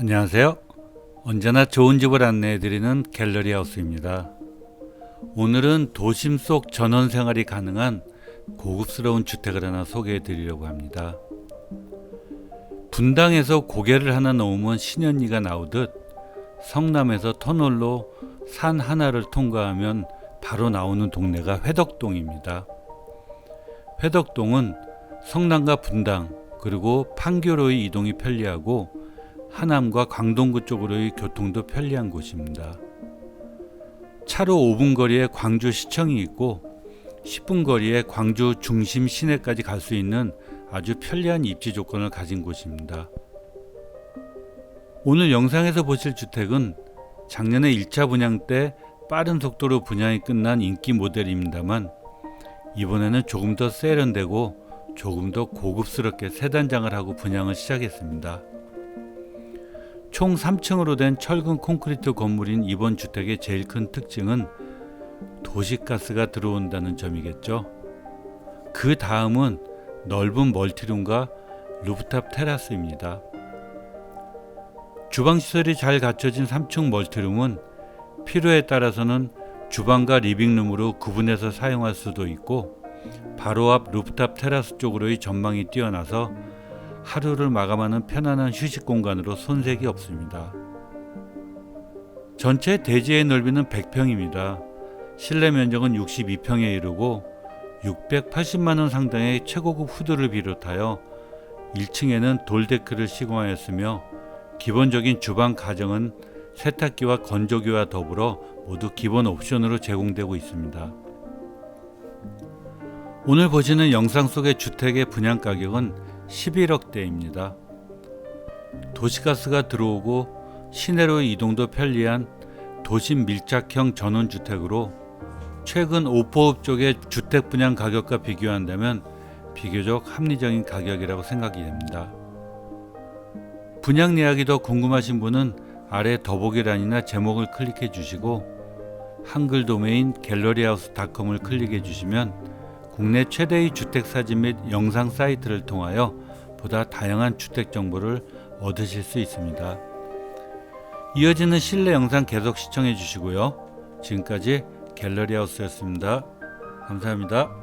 안녕하세요. 언제나 좋은 집을 안내해드리는 갤러리 하우스입니다. 오늘은 도심 속 전원 생활이 가능한 고급스러운 주택을 하나 소개해 드리려고 합니다. 분당에서 고개를 하나 넘으면 신현리가 나오듯 성남에서 터널로 산 하나를 통과하면 바로 나오는 동네가 회덕동입니다. 회덕동은 성남과 분당 그리고 판교로의 이동이 편리하고 하남과 광동구 쪽으로의 교통도 편리한 곳입니다. 차로 5분 거리에 광주 시청이 있고 10분 거리에 광주 중심 시내까지 갈 수 있는 아주 편리한 입지 조건을 가진 곳입니다. 오늘 영상에서 보실 주택은 작년에 1차 분양 때 빠른 속도로 분양이 끝난 인기 모델입니다만 이번에는 조금 더 세련되고 조금 더 고급스럽게 세 단장을 하고 분양을 시작했습니다. 총 3층으로 된 철근 콘크리트 건물인 이번 주택의 제일 큰 특징은 도시가스가 들어온다는 점이겠죠. 그 다음은 넓은 멀티룸과 루프탑 테라스입니다. 주방 시설이 잘 갖춰진 3층 멀티룸은 필요에 따라서는 주방과 리빙룸으로 구분해서 사용할 수도 있고 바로 앞 루프탑 테라스 쪽으로의 전망이 뛰어나서 하루를 마감하는 편안한 휴식 공간으로 손색이 없습니다. 전체 대지의 넓이는 100평입니다. 실내 면적은 62평에 이르고 680만 원 상당의 최고급 후드를 비롯하여 1층에는 돌데크를 시공하였으며 기본적인 주방 가정은 세탁기와 건조기와 더불어 모두 기본 옵션으로 제공되고 있습니다. 오늘 보시는 영상 속의 주택의 분양 가격은 11억대입니다. 도시가스가 들어오고 시내로 이동도 편리한 도심 밀착형 전원주택으로 최근 오포읍 쪽의 주택 분양 가격과 비교한다면 비교적 합리적인 가격이라고 생각이 됩니다. 분양 예약이 더 궁금하신 분은 아래 더보기란이나 제목을 클릭해 주시고 한글 도메인 갤러리하우스닷컴을 클릭해 주시면 국내 최대의 주택 사진 및 영상 사이트를 통하여 보다 다양한 주택 정보를 얻으실 수 있습니다. 이어지는 실내 영상 계속 시청해 주시고요. 지금까지 갤러리 하우스였습니다. 감사합니다.